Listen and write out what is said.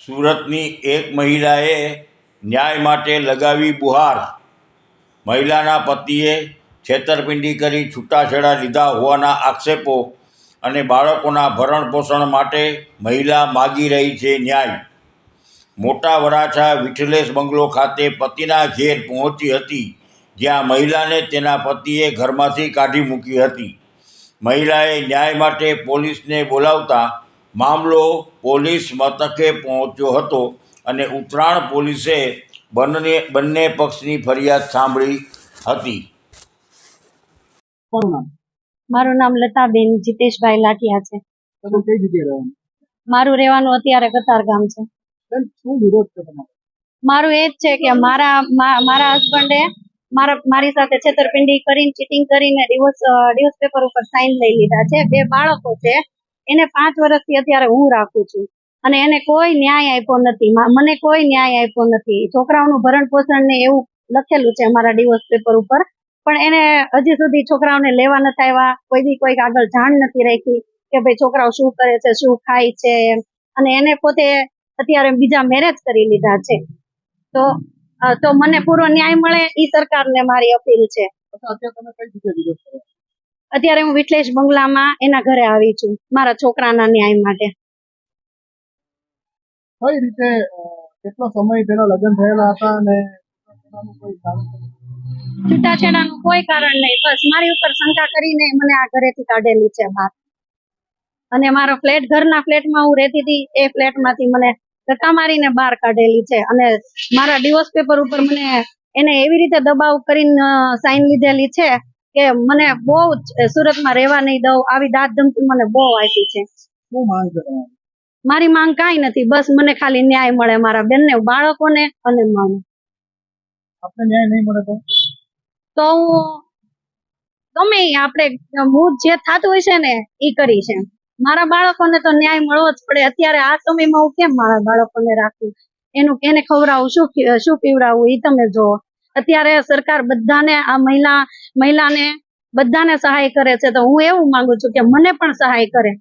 સુરતની એક મહિલાએ ન્યાય માટે લગાવી બુહાર. મહિલાના પતિએ છેતરપિંડી કરી છૂટાછેડા લીધા હોવાના આક્ષેપો અને બાળકોના ભરણ પોષણ માટે મહિલા માગી રહી છે ન્યાય. મોટા વરાછા વિઠલેશ બંગલો ખાતે પતિના ઘેર પહોંચી હતી, જ્યાં મહિલાને તેના પતિએ ઘરમાંથી કાઢી મૂકી હતી. મહિલાએ ન્યાય માટે પોલીસને બોલાવતા મામલો પોલીસ મથકે પહોંચ્યો હતો અને ઉત્તરાણ પોલીસે બંને બંને પક્ષની ફરિયાદ સાંભળી હતી. મારું નામ લતાબેન જીતેશભાઈ લાઠિયા છે? મારું રહેવાનું અત્યારે કતાર ગામ છે. બેન શું વિરોધ છે તમારો? મારું એ જ છે કે મારા મારા હસબન્ડે મારા મારી સાથે છેતરપિંડી કરીને ચીટિંગ કરીને ડિવોર્સ ડિવોર્સ પેપર ઉપર સાઇન લઈ લીધા છે. બે બાળકો છે. એને પાંચ વર્ષથી અત્યારે હું રાખું છું. અને એને કોઈ ન્યાય આપ્યો નથી. મને કોઈ ન્યાય આપ્યો નથી. છોકરાઓનું ભરણ પોષણ ને એવું લખેલું છે મારા ડિવોર્સ પેપર ઉપર. પણ એને હજી સુધી છોકરાઓને લેવા નથી આવ્યા. કોઈ બી કોઈક આગળ જાણ નથી રાખી કે ભાઈ છોકરાઓ શું કરે છે, શું ખાય છે. અને એને પોતે અત્યારે બીજા મેરેજ કરી લીધા છે. તો તો મને પૂરો ન્યાય મળે એ સરકારને મારી અપીલ છે. અત્યારે હું વિઠલેશ બંગલામાં એના ઘરે આવી છું મારા છોકરાના ન્યાય માટે. કઈ રીતે કેટલો સમય તેના લગ્ન થયેલા હતા અને? છૂટાછેડાનું કોઈ કારણ નહીં બસ મારી ઉપર શંકા કરીને મને આ ઘરેથી કાઢેલી છે બહાર. અને મારો ફ્લેટ ઘરના ફ્લેટમાં હું રહેતી હતી એ ફ્લેટમાંથી મને ધક્કા મારીને બહાર કાઢેલી છે. અને મારા ડિવોર્સ પેપર ઉપર મને એને એવી રીતે દબાવ કરીને સાઈન લીધેલી છે કે મને બહુ સુરતમાં રહેવા નહીં દઉં આવી દાંત ધમકી મને બહુ આપી છે. શું માંગ છે મારી માંગ કાંઈ નથી બસ મને ખાલી ન્યાય મળે મારા બેનને બાળકોને અને મને. આપણે ન્યાય નહીં મળે તો? તો હું ગમે આપણે હું જે થતું હોય છે ને એ કરી છે મારા બાળકોને તો ન્યાય મળવો જ પડે. અત્યારે આ સમયમાં હું કેમ મારા બાળકોને રાખું? એનું એને ખવડાવું શું શું પીવડાવવું એ તમે જોવો અત્યારે સરકાર બધાને, આ મહિલા, મહિલાને બધાને સહાય કરે છે. તો હું એવું માંગુ છું કે મને પણ સહાય કરે.